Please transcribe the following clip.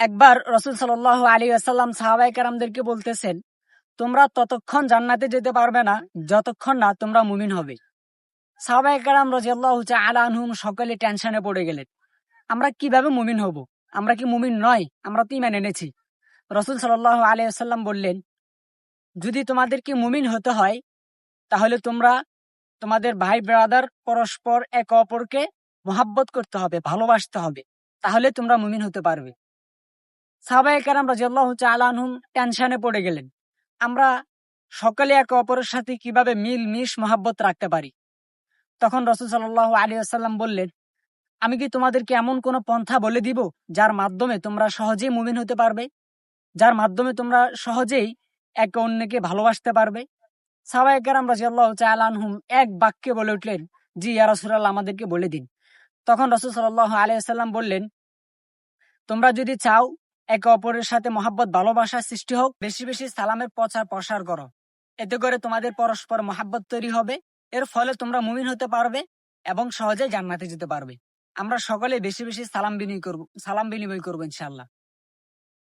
একবার রসুল সাল আলী আসাল্লাম সাহাবাই কারামদেরকে বলতেছেন, তোমরা ততক্ষণ জান্নাতে যেতে পারবে না, যতক্ষণ না তোমরা মুমিন হবে। সাহাবাই কারাম রাজিয়াল্লাহ আলানহুম সকলে টেনশনে পড়ে গেলেন। আমরা কীভাবে মুমিন হব? আমরা কি মুমিন নয়? আমরা তো ইমান এনেছি। রসুল সাল্লাহ আলিয়াল্লাম বললেন, যদি তোমাদেরকে মুমিন হতে হয়, তাহলে তোমরা তোমাদের ভাই ব্রাদার পরস্পর একে অপরকে মোহাব্বত করতে হবে, ভালোবাসতে হবে। তাহলে তোমরা মুমিন হতে পারবে। সাহাবাই কারাম রাজিয়াল্লাহ আলানহুম টেনশনে পড়ে গেলেন। আমরা সকলে একে অপরের সাথে কীভাবে মিল, মিশ, মোহাব্বত রাখতে পারি? তখন রসুল সাল্লাহ আলী আসাল্লাম বললেন, আমি কি তোমাদেরকে এমন কোনো পন্থা বলে দিব যার মাধ্যমে তোমরা সহজেই মুমিন হতে পারবে? যার মাধ্যমে তোমরা সহজেই একে অন্যকে ভালোবাসতে পারবে? সাহাবাই কারাম রাজিয়াল্লাহ আলানহুম এক বাক্যে বলে উঠলেন, জি ইয়া রাসূলুল্লাহ, আমাদেরকে বলে দিন। তখন রসুল সাল্লাহ আলিয়াল্লাম বললেন, তোমরা যদি চাও একে অপরের সাথে মহাব্বত, ভালোবাসার সৃষ্টি হোক। বেশি বেশি সালামের প্রচার প্রসার করো। এতে করে তোমাদের পরস্পর মহাব্বত তৈরি হবে। এর ফলে তোমরা মুমিন হতে পারবে এবং সহজে জান্নাতে যেতে পারবে। আমরা সকলে বেশি বেশি সালাম বিনিময় করব সালাম বিনিময় করব ইনশাল্লাহ